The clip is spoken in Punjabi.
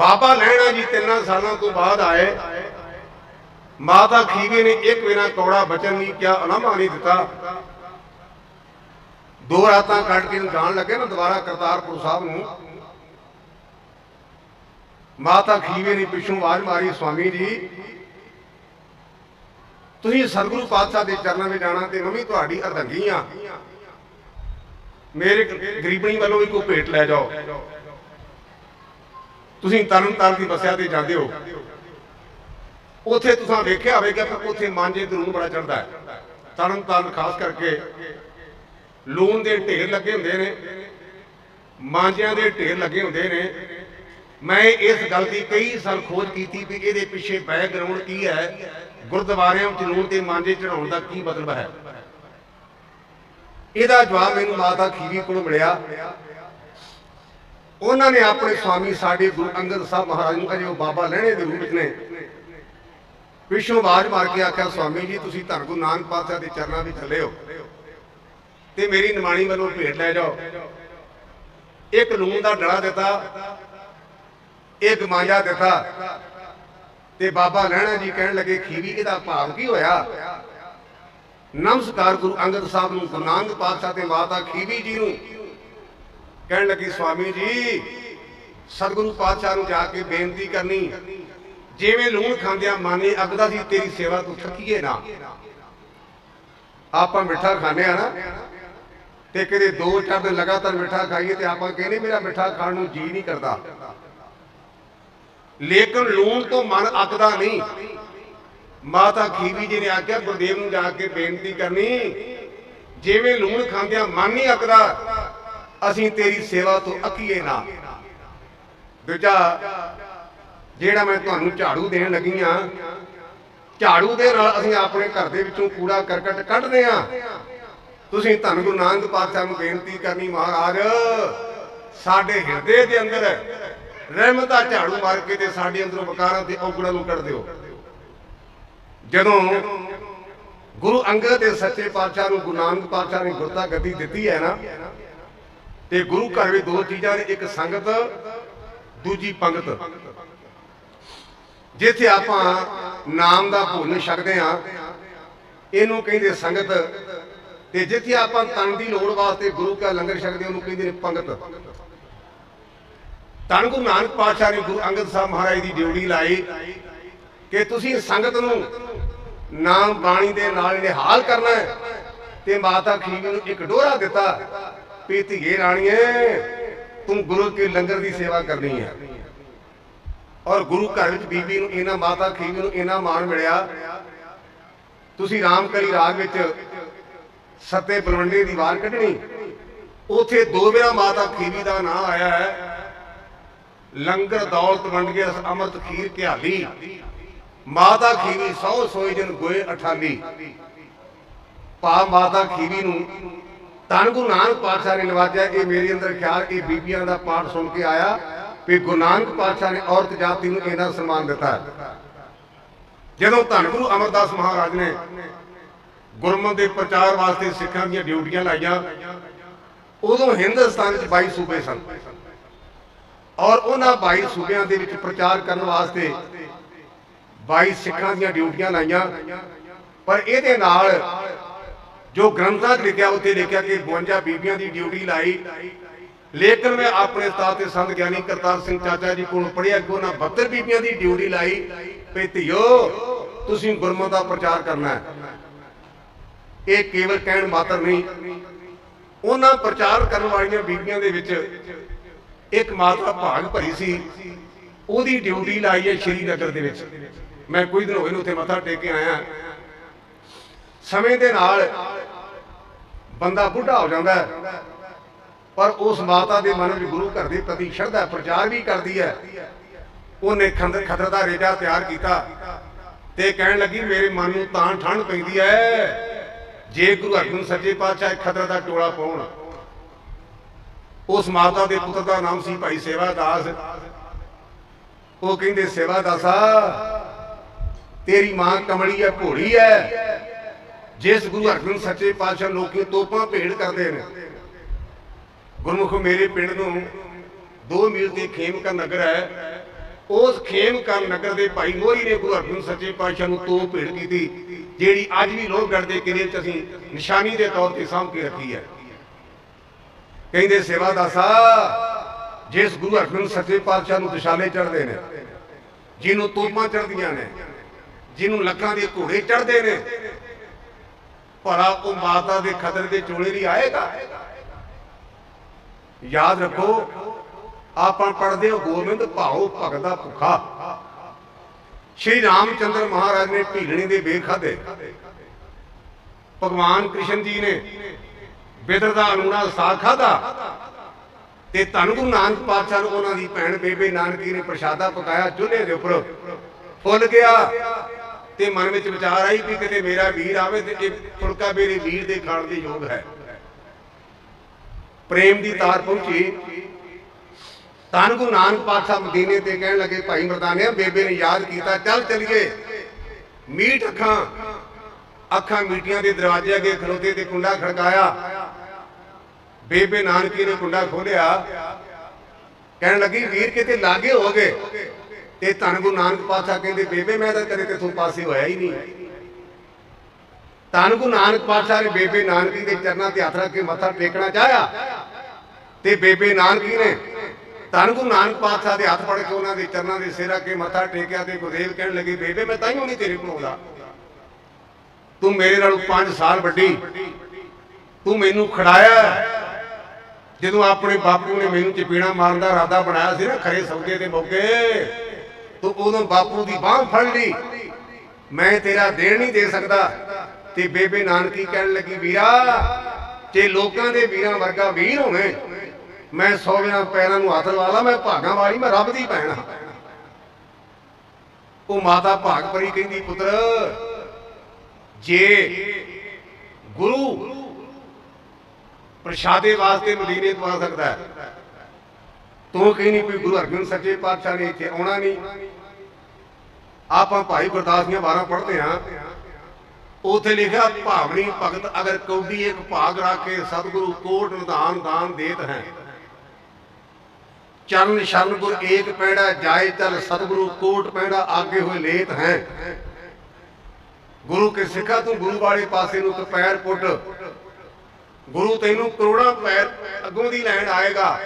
ਬਾਬਾ ਲੈਣਾ ਜੀ ਤਿੰਨਾਂ ਸਾਲਾਂ ਤੋਂ ਬਾਅਦ ਆਏ। ਮਾਤਾ ਖੀਵੇ ਨੇ ਇੱਕ ਬਿਨਾ ਕੌੜਾ ਬਚਨ ਨਹੀਂ ਕਿਹਾ ਅਲਾਮਾ ਨਹੀਂ ਦਿੱਤਾ। ਦੋ ਰਾਤਾਂ ਕੱਢ ਕੇ ਜਾਣ ਲੱਗੇ ਨਾ ਦੁਬਾਰਾ ਕਰਤਾਰਪੁਰ ਸਾਹਿਬ ਨੂੰ। ਮਾਤਾ ਖੀਵੇ ਨੇ ਪਿੱਛੋਂ ਆਵਾਜ਼ ਮਾਰੀ ਸਵਾਮੀ ਜੀ, ਤੁਸੀਂ ਸਤਿਗੁਰੂ ਪਾਤਸ਼ਾਹ ਦੇ ਚਰਨਾਂ ਵਿੱਚ ਜਾਣਾ ਤੇ ਮੰਮੀ ਤੁਹਾਡੀ ਅਰਦੰਗੀ ਆ। ਮੇਰੇ ਗਰੀਬਣੀ ਵੱਲੋਂ ਵੀ ਕੋਈ ਭੇਟ ਲੈ ਜਾਓ। ਤੁਸੀਂ ਤਰਨ ਤਾਰਨ ਦੀ ਬੱਸਿਆ ਤੇ ਜਾਂਦੇ ਹੋ। ਉੱਥੇ ਤੁਸੀਂ ਵੇਖਿਆ ਹੋਵੇਗਾ ਕਿ ਉੱਥੇ ਮਾਂਜੇ ਤੇ ਲੂਣ ਬੜਾ ਚੜਦਾ ਹੈ। ਤਰਨ ਤਾਰਨ ਖਾਸ ਕਰਕੇ ਲੂਣ ਦੇ ਢੇਰ ਲੱਗੇ ਹੁੰਦੇ ਨੇ, ਮਾਂਜਿਆਂ ਦੇ ਢੇਰ ਲੱਗੇ ਹੁੰਦੇ ਨੇ। ਮੈਂ ਇਸ ਗੱਲ ਦੀ ਕਈ ਸਾਲ ਖੋਜ ਕੀਤੀ ਵੀ ਇਹਦੇ ਪਿੱਛੇ ਬੈਕਗ੍ਰਾਉਂਡ ਕੀ ਹੈ, ਗੁਰਦੁਆਰਿਆਂ ਵਿੱਚ ਲੂਣ ਦੇ ਮਾਂਜੇ ਚੜਾਉਣ ਦਾ ਕੀ ਮਤਲਬ ਹੈ। ਇਹਦਾ ਜਵਾਬ ਮੈਨੂੰ ਮਾਤਾ ਖੀਰੀ ਕੋਲੋਂ ਮਿਲਿਆ। ਉਹਨਾਂ ਨੇ ਆਪਣੇ ਸਵਾਮੀ ਸਾਡੇ ਗੁਰੂ ਅੰਗਦ ਸਾਹਿਬ ਮਹਾਰਾਜ ਨੂੰ ਅਜੇ ਉਹ ਬਾਬਾ ਲੈਣੇ ਦੇ ਰੂਪ ਨੇ। ਪਿੱਛੋਂ ਆਵਾਜ਼ ਮਾਰ ਕੇ ਆਖਿਆ, ਸਵਾਮੀ ਜੀ, ਤੁਸੀਂ ਧੰਨ ਗੁਰੂ ਨਾਨਕ ਪਾਤਸ਼ਾਹ ਦੇ ਚਰਨਾਂ ਵਿੱਚ ਚੱਲੇ ਹੋ। ਤੇ ਮੇਰੀ ਨਿਮਾਣੀ ਵੱਲੋਂ ਭੇਟ ਲੈ ਜਾਓ। ਇੱਕ ਲੂਣ ਦਾ ਡੜਾ ਦਿੱਤਾ, ਇੱਕ ਮਾਂਜਾ ਦਿੱਤਾ ਤੇ ਬਾਬਾ ਲਹਿਣਾ ਜੀ ਕਹਿਣ ਲੱਗੇ, ਖੀਰੀ, ਇਹਦਾ ਭਾਵ ਕੀ ਹੋਇਆ? ਨਮਸਕਾਰ ਗੁਰੂ ਅੰਗਦ ਸਾਹਿਬ ਨੂੰ, ਗੁਰੂ ਨਾਨਕ ਪਾਤਸ਼ਾਹ ਤੇ ਮਾਤਾ ਖੀਵੀ ਜੀ ਨੂੰ ਕਹਿਣ ਲੱਗੀ, ਸਵਾਮੀ ਜੀ, ਸਤਿਗੁਰੂ ਪਾਤਸ਼ਾਹ ਨੂੰ ਜਾ ਕੇ ਬੇਨਤੀ ਕਰਨੀ। ਜਿਵੇਂ ਲੂਣ ਖਾਂਦਿਆਂ ਮਾਨੇ ਅਗਦਾ ਸੀ, ਤੇਰੀ ਸੇਵਾ ਤੋਂ ਥੱਕੀਏ ਨਾ। ਆਪਾਂ ਮਿੱਠਾ ਖਾਂਦੇ ਆ ਨਾ। ਤੇ ਕਿਤੇ ਦੋ ਚਾਰ ਦਿਨ ਲਗਾਤਾਰ ਮਿੱਠਾ ਖਾਈਏ ਤੇ ਆਪਾਂ ਕਹਿੰਦੇ, ਮੇਰਾ ਮਿੱਠਾ ਖਾਣ ਨੂੰ ਜੀ ਨਹੀਂ ਕਰਦਾ। ਲੇਕਿਨ ਲੂਣ ਤੋਂ ਮਨ ਅੱਕਦਾ ਨਹੀਂ। ਮਾਤਾ ਖੀਵੀ ਜੀ ਨੇ ਆਖਿਆ, ਗੁਰਦੇਵ ਨੂੰ ਜਾ ਕੇ ਬੇਨਤੀ ਕਰਨੀ। ਜਿਵੇਂ ਲੂਣ ਖਾਂਦਿਆਂ ਮਨ ਨਹੀਂ ਅੱਕਦਾ ਅਸੀਂ ਤੇਰੀ ਸੇਵਾ ਤੋਂ ਅਕੀਏ ਨਾ। ਦੂਜਾ, ਜਿਹੜਾ ਮੈਂ ਤੁਹਾਨੂੰ ਝਾੜੂ ਦੇਣ ਲੱਗੀ ਆ, ਝਾੜੂ ਦੇ ਨਾਲ ਅਸੀਂ ਆਪਣੇ ਘਰ ਦੇ ਵਿੱਚੋਂ ਕੂੜਾ, ਕਰਕਟ ਕੱਢਦੇ ਆ। ਤੁਸੀਂ ਧੰਨ ਗੁਰੂ ਨਾਨਕ ਪਾਤਸ਼ਾਹ ਨੂੰ ਬੇਨਤੀ ਕਰਨੀ ਮਹਾਰਾਜ, ਸਾਡੇ ਹਿਰਦੇ ਦੇ ਅੰਦਰ ਰਹਿਮਤਾ ਝਾੜੂ ਮਾਰ ਕੇ ਤੇ ਸਾਡੇ ਅੰਦਰੋਂ ਵਿਕਾਰਾਂ ਤੇ ਔਗਣਾਂ ਨੂੰ ਕੱਢ ਦਿਓ। ਜਦੋਂ ਗੁਰੂ ਅੰਗਦ ਦੇ ਸੱਚੇ ਪਾਤਸ਼ਾਹ ਨੂੰ ਗੁਰੂ ਨਾਨਕ ਪਾਤਸ਼ਾਹ ਨੇ ਗੁਰਤਾ ਗੱਦੀ ਦਿੱਤੀ ਹੈ ਨਾ ਤੇ ਗੁਰੂ ਘਰ ਵਿੱਚ ਦੋ ਚੀਜ਼ਾਂ ਨੇ, ਇੱਕ ਸੰਗਤ, ਦੂਜੀ ਪੰਗਤ। ਜਿੱਥੇ ਆਪਾਂ ਨਾਮ ਦਾ ਭੁੱਲ ਛਕਦੇ ਆ ਇਹਨੂੰ ਕਹਿੰਦੇ ਸੰਗਤ। ਤੇ ਜਿੱਥੇ ਆਪਾਂ ਤਨ ਦੀ ਲੋੜ ਵਾਸਤੇ ਗੁਰੂ ਕਾ ਲੰਗਰ ਛਕਦੇ ਉਹਨੂੰ ਕਹਿੰਦੇ ਨੇ ਪੰਗਤ। ਧੰਨ ਗੁਰੂ ਨਾਨਕ ਪਾਤਸ਼ਾਹ ਨੇ ਗੁਰੂ ਅੰਗਦ ਸਾਹਿਬ ਮਹਾਰਾਜ ਦੀ ਡਿਊਟੀ ਲਾਈ ਕਿ ਤੁਸੀਂ ਸੰਗਤ ਨੂੰ ਨਾਮ ਬਾਣੀ ਦੇ ਨਾਲ ਨਿਹਾਲ ਕਰਨਾ ਹੈ ਤੇ ਮਾਤਾ ਖੀਵੀ ਨੂੰ ਇੱਕ ਡੋਰਾ ਦਿੱਤਾ ਵੀ ਧੀਏ ਰਾਣੀਏ, ਤੂੰ ਗੁਰੂ ਕੇ ਲੰਗਰ ਦੀ ਸੇਵਾ ਕਰਨੀ ਹੈ। ਔਰ ਗੁਰੂ ਘਰ ਵਿੱਚ ਬੀਬੀ ਨੂੰ ਇਹਨਾਂ ਮਾਤਾ ਖੀਵੀ ਨੂੰ ਇਹਨਾਂ ਮਾਣ ਮਿਲਿਆ। ਤੁਸੀਂ ਰਾਮਕਲੀ ਰਾਗ ਵਿੱਚ ਸੱਤੇ ਬਲਵੰਡੀ ਦੀ ਵਾਰ ਕੱਢਣੀ। ਉਥੇ ਦੋ ਵੇਰਾ ਮਾਤਾ ਖੀਵੀ ਦਾ ਨਾਮ ਆਇਆ ਹੈ। ਲੰਗਰ ਦੌਲਤ ਵੰਡ ਕੇ ਰਸ ਅੰਮ੍ਰਿਤ ਖੀਰ ਘਿਆਲੀ ਮਾਤਾ ਖੀਵੀ ਸੌ ਸੋਈ ਜਨ ਗੋਏ ਅਠਾਲੀ। ਪਾ ਮਾਤਾ ਖੀਵੀ ਨੂੰ ਧੰਨ ਗੁਰੂ ਨਾਨਕ ਪਾਤਸ਼ਾਹ ਨੇ ਨਵਾਜਿਆ ਇਹ ਮੇਰੇ ਅੰਦਰ ਖਿਆਲ ਇਹ ਬੀਬੀਆਂ ਦਾ ਪਾਠ ਸੁਣ ਕੇ ਆਇਆ ਵੀ ਗੁਰੂ ਨਾਨਕ ਪਾਤਸ਼ਾਹ ਨੇ ਔਰਤ ਜਾਤੀ ਨੂੰ ਇਹਨਾਂ ਸਨਮਾਨ ਦਿੱਤਾ। ਜਦੋਂ ਧੰਨ ਗੁਰੂ ਅਮਰਦਾਸ ਮਹਾਰਾਜ ਨੇ ਗੁਰਮਤ ਦੇ ਪ੍ਰਚਾਰ ਵਾਸਤੇ ਸਿੱਖਾਂ ਦੀਆਂ ਡਿਊਟੀਆਂ ਲਾਈਆਂ, ਉਦੋਂ ਹਿੰਦੁਸਤਾਨ ਵਿੱਚ 22 ਸੂਬੇ ਸਨ। ਔਰ ਉਹਨਾਂ 22 ਸੂਬਿਆਂ ਦੇ ਵਿੱਚ ਪ੍ਰਚਾਰ ਕਰਨ ਵਾਸਤੇ 22 ਸਿੱਖਾਂ ਦੀਆਂ ਡਿਊਟੀਆਂ ਲਾਈਆਂ। ਪਰ ਇਹਦੇ ਨਾਲ ਜੋ ਗ੍ਰੰਥਾਂ 'ਚ ਲਿਖਿਆ, ਉੱਥੇ ਲਿਖਿਆ ਕਿ 52 ਬੀਬੀਆਂ ਦੀ ਡਿਊਟੀ ਲਾਈ। ਲੇਕਿਨ ਮੈਂ ਆਪਣੇ ਉਸਤਾਦ ਤੇ ਸੰਤ ਗਿਆਨੀ ਕਰਤਾਰ ਸਿੰਘ ਚਾਚਾ ਜੀ ਕੋਲੋਂ ਪੜ੍ਹਿਆ ਕਿ ਉਹਨਾਂ 72 ਬੀਬੀਆਂ ਦੀ ਡਿਊਟੀ ਲਾਈ। ਵੀ ਧਿਓ, ਤੁਸੀਂ ਗੁਰਮਤ ਦਾ ਪ੍ਰਚਾਰ ਕਰਨਾ ਹੈ। ਇਹ ਕੇਵਲ ਕਹਿਣ ਮਾਤਰ ਨਹੀਂ। ਉਹਨਾਂ ਪ੍ਰਚਾਰ ਕਰਨ ਵਾਲੀਆਂ ਬੀਬੀਆਂ ਦੇ ਵਿੱਚ ਇੱਕ ਮਾਤਾ ਭਾਗ ਭਰੀ ਸੀ। ਉਹਦੀ ਡਿਊਟੀ ਲਾਈ ਹੈ ਸ਼੍ਰੀਨਗਰ ਦੇ ਵਿੱਚ। ਮੈਂ ਕੁਝ ਦਿਨ ਹੋਏ ਨੂੰ ਉੱਥੇ ਮੱਥਾ ਟੇਕ ਕੇ ਆਇਆ। ਸਮੇਂ ਦੇ ਨਾਲ ਬੰਦਾ ਬੁੱਢਾ ਹੋ ਜਾਂਦਾ ਹੈ। ਪਰ ਉਸ ਮਾਤਾ ਦੇ ਮਨ ਵਿੱਚ ਗੁਰੂ ਘਰ ਦੇ ਪ੍ਰਤੀ ਸ਼ਰਧਾ, ਪ੍ਰਚਾਰ ਵੀ ਕਰਦੀ ਹੈ। ਉਹਨੇ ਖੰਦਰ ਖਤਰ ਦਾ ਰੇਜਾ ਤਿਆਰ ਕੀਤਾ ਤੇ ਕਹਿਣ ਲੱਗੀ, ਮੇਰੇ ਮਨ ਨੂੰ ਤਾਂ ਠੰਡ ਪੈਂਦੀ ਹੈ। ਜੇ ਗੁਰੂ ਅਰਜਨ ਸੱਚੇ ਪਾਤਸ਼ਾਹ ਖਦਰ ਦਾ ਟੋਲਾ ਪਾਉਣ। ਉਸ ਮਾਤਾ ਦੇ ਪੁੱਤਰ ਦਾ ਨਾਮ ਸੀ ਭਾਈ ਸੇਵਾ ਦਾਸ ਉਹ ਕਹਿੰਦੇ ਸੇਵਾ ਦਾਸਾ ਤੇਰੀ ਮਾਂ ਕਮਲੀ ਹੈ ਭੋਲੀ ਹੈ। ਜਿਸ ਗੁਰੂ ਅਰਜਨ ਸੱਚੇ ਪਾਤਸ਼ਾਹ ਲੋਕੀ ਤੋਪਾਂ ਭੇੜ ਕਰਦੇ ਨੇ, ਗੁਰਮੁਖ ਮੇਰੇ ਪਿੰਡ ਨੂੰ 2 ਮੀਲ ਤੇ ਖੇਮਕਾ ਨਗਰ ਹੈ, ਉਸ ਖੇਮਕਰ ਨਗਰ ਦੇ ਭਾਈ ਮੋਹਰੀ ਨੇ ਗੁਰੂ ਅਰਜਨ ਸੱਚੇ ਪਾਤਸ਼ਾਹ ਨੂੰ ਤੋਪ ਭੇਟ ਕੀਤੀ, ਜਿਹੜੀ ਅੱਜ ਵੀ ਲੋਹਗੜ੍ਹ ਦੇ ਕਿਲੇ 'ਚ ਅਸੀਂ ਨਿਸ਼ਾਨੀ ਦੇ ਤੌਰ ਤੇ ਸਾਂਭ ਕੇ ਰੱਖੀ ਹੈ। ਕਹਿੰਦੇ ਸੇਵਾ ਦਾਸਾ ਜਿਸ ਗੁਰੂ ਅਰਜਨ ਸੱਚੇ ਪਾਤਸ਼ਾਹ ਨੂੰ ਦਿਸ਼ਾਲੇ ਚੜਦੇ ਨੇ, ਜਿਹਨੂੰ ਤੋਪਾਂ ਚੜਦੀਆਂ ਨੇ, ਜਿਹਨੂੰ ਲੱਖਾਂ ਦੇ ਘੋੜੇ ਚੜਦੇ ਨੇ ਭਲਾ ਉਹ ਮਾਤਾ ਦੇ ਖਦਰ ਦੇ ਚੋਲੇ ਲਈ ਆਏਗਾ? ਯਾਦ ਰੱਖੋ, ਆਪਾਂ ਪੜਦੇ ਹਾਂ ਗੋਬਿੰਦ ਭਾਉ ਭਗਤਾ ਭੁਖਾ। ਸ਼੍ਰੀ ਰਾਮਚੰਦਰ ਮਹਾਰਾਜ ਨੇ ਢੀਲਣੀ ਦੇ ਵੇਖ ਭਗਵਾਨ ਕ੍ਰਿਸ਼ਨ ਜੀ ਨੇ ਬਿਦਰ ਦਾ ਅਨੂਣਾ ਸਾਗ ਖਾਦਾ ਤੇ ਧੰਨ ਗੁਰੂ ਨਾਨਕ ਪਾਤਸ਼ਾਹ ਨੂੰ ਉਹਨਾਂ ਦੀ ਭੈਣ ਬੇਬੇ ਨਾਨਕੀ ਨੇ ਪ੍ਰਸ਼ਾਦਾ ਪਕਾਇਆ ਚੁੱਲ੍ਹੇ ਦੇ ਉੱਪਰ। ਫੁੱਲ ਗਿਆ। ਤੇ ਮਨ ਵਿੱਚ ਵਿਚਾਰ ਆਈ ਵੀ ਕਿਤੇ ਮੇਰਾ ਵੀਰ ਆਵੇ ਤੇ ਇਹ ਫੁਲਕਾ ਮੇਰੇ ਵੀਰ ਦੇ ਖਾਣ ਦੇ ਯੋਗ ਹੈ। ਪ੍ਰੇਮ ਦੀ ਤਾਰ ਪਹੁੰਚੀ। ਧੰਨ ਗੁਰੂ ਨਾਨਕ ਪਾਤਸ਼ਾਹ ਮਦੀਨੇ ਤੇ ਕਹਿਣ ਲੱਗੇ, ਭਾਈ ਮਰਦਾਨਿਆ, ਬੇਬੇ ਨੇ ਯਾਦ ਕੀਤਾ, ਚੱਲ ਚਲੀਏ। ਮੀਟ ਅੱਖਾਂ ਅੱਖਾਂ ਮੀਟੀਆਂ ਦੇ ਦਰਵਾਜ਼ੇ ਅੱਗੇ ਖਲੋਤੇ ਤੇ ਕੁੰਡਾ ਖੜਕਾਇਆ। ਬੇਬੇ ਨਾਨਕੀ ਨੇ ਕੁੰਡਾ ਖੋਲਿਆ ਕਹਿਣ ਲੱਗੀ, ਵੀਰ ਕਿਤੇ ਲਾਗੇ ਹੋ ਗਏ ਤੇ ਧੰਨ ਗੁਰੂ ਨਾਨਕ ਪਾਤਸ਼ਾਹ ਕਹਿੰਦੇ, ਬੇਬੇ, ਮੈਂ ਤਾਂ ਕਦੇ ਤੇਥੋਂ ਪਾਸੇ ਹੋਇਆ ਹੀ ਨਹੀਂ। ਧੰਨ ਗੁਰੂ ਨਾਨਕ ਪਾਤਸ਼ਾਹ ਨੇ ਬੇਬੇ ਨਾਨਕੀ ਦੇ ਚਰਨਾਂ ਤੇ ਹੱਥ ਰੱਖ ਕੇ ਮੱਥਾ ਟੇਕਣਾ ਚਾਹਿਆ ਤੇ ਬੇਬੇ ਨਾਨਕੀ ਨੇ ਧੰਨ ਗੁਰੂ ਨਾਨਕ ਪਾਤਸ਼ਾਹ ਦੇ ਹੱਥ ਫੜ ਕੇ ਉਹਨਾਂ ਦੇ ਚਰਨਾਂ ਦੇ ਸਿਰ ਰੱਖ ਮੱਥਾ ਟੇਕਿਆ ਤੇ ਗੁਰਦੇਵ ਕਹਿਣ ਲੱਗੇ, ਬੇਬੇ, ਮੈਂ ਤਾਂ ਹੀ ਨਹੀਂ ਤੇਰੇ ਕੋਲ ਆਉਂਦਾ। ਤੂੰ ਮੇਰੇ ਨਾਲੋਂ 5 ਸਾਲ ਵੱਡੀ। ਤੂੰ ਮੈਨੂੰ ਖੜਾਇਆ ਜਦੋਂ ਆਪਣੇ ਬਾਪੂ ਨੇ ਮੈਨੂੰ ਚਪੀਣਾ ਮਾਰਨ ਦਾ ਇਰਾਦਾ ਬਣਾਇਆ ਸੀ ਨਾ ਖਰੇ ਸੌਦੇ ਦੇ ਮੌਕੇ ਤੂੰ ਉਦੋਂ ਬਾਪੂ ਦੀ ਬਾਹ ਫੜ ਲਈ। ਮੈਂ ਤੇਰਾ ਦੇਣ ਨਹੀਂ ਦੇ ਸਕਦਾ। ਤੇ ਬੇਬੇ ਨਾਨਕੀ ਕਹਿਣ ਲੱਗੀ, ਵੀਰਾ, ਜੇ ਲੋਕਾਂ ਦੇ ਵੀਰਾਂ ਵਰਗਾ ਵੀਰ ਹੋਵੇਂ, ਮੈਂ ਸੋਵਿਆਂ ਪੈਰਾਂ ਨੂੰ ਹੱਥ ਲਾ ਲਾ, ਮੈਂ ਭਾਗਾਂ ਵਾਲੀ, ਮੈਂ ਰੱਬ ਦੀ ਭੈਣ ਹਾਂ। ਉਹ ਮਾਤਾ ਭਾਗਪਰੀ ਕਹਿੰਦੀ, ਪੁੱਤਰ, ਜੇ ਗੁਰੂ ਪ੍ਰਸ਼ਾਦੇ ਵਾਸਤੇ ਮਦੀਨੇ ਤੋਂ ਆ ਸਕਦਾ ਹੈ ਤੂੰ ਕਹਿੰਦੀ ਕੋਈ ਗੁਰੂ ਅਰਜਨ ਸੱਚੇ ਪਾਤਸ਼ਾਹ ਨੇ ਇੱਥੇ ਆਉਣਾ ਨਹੀਂ। ਆਪਾਂ ਭਾਈ ਗੁਰਦਾਸ ਦੀਆਂ ਵਾਰਾਂ ਪੜ੍ਹਦੇ ਹਾਂ। ਉਥੇ ਲਿਖਿਆ, ਭਾਵਨੀ ਭਗਤ ਅਗਰ ਕੌਡੀ ਇੱਕ ਭਾਗ ਰੱਖ, ਸਤਿਗੁਰੂ ਕੋਟ ਨਿਧਾਨ ਦਾਨ ਦੇਤ ਹੈ। ਚਰਨ ਸ਼ਰਨ ਗੁਰ ਏਕ ਪੈੜਾ ਜਾਏ ਚਲ, ਸਤਿਗੁਰੂ ਕੋਟ ਪੈੜਾ ਆਗੇ ਹੋਏ ਲੇਤ ਹੈ। ਗੁਰੂ ਕੇ ਸਿੱਖਾ ਤੂੰ ਗੁਰੂ ਵਾਲੇ ਪਾਸੇ ਨੂੰ ਪੈਰ ਪੁੱਟ। ਗੁਰੂ ਤੈਨੂੰ ਕਰੋੜਾਂ ਪੈਰ ਅੱਗੋਂ ਦੀ ਲੈਣ ਆਏਗਾ।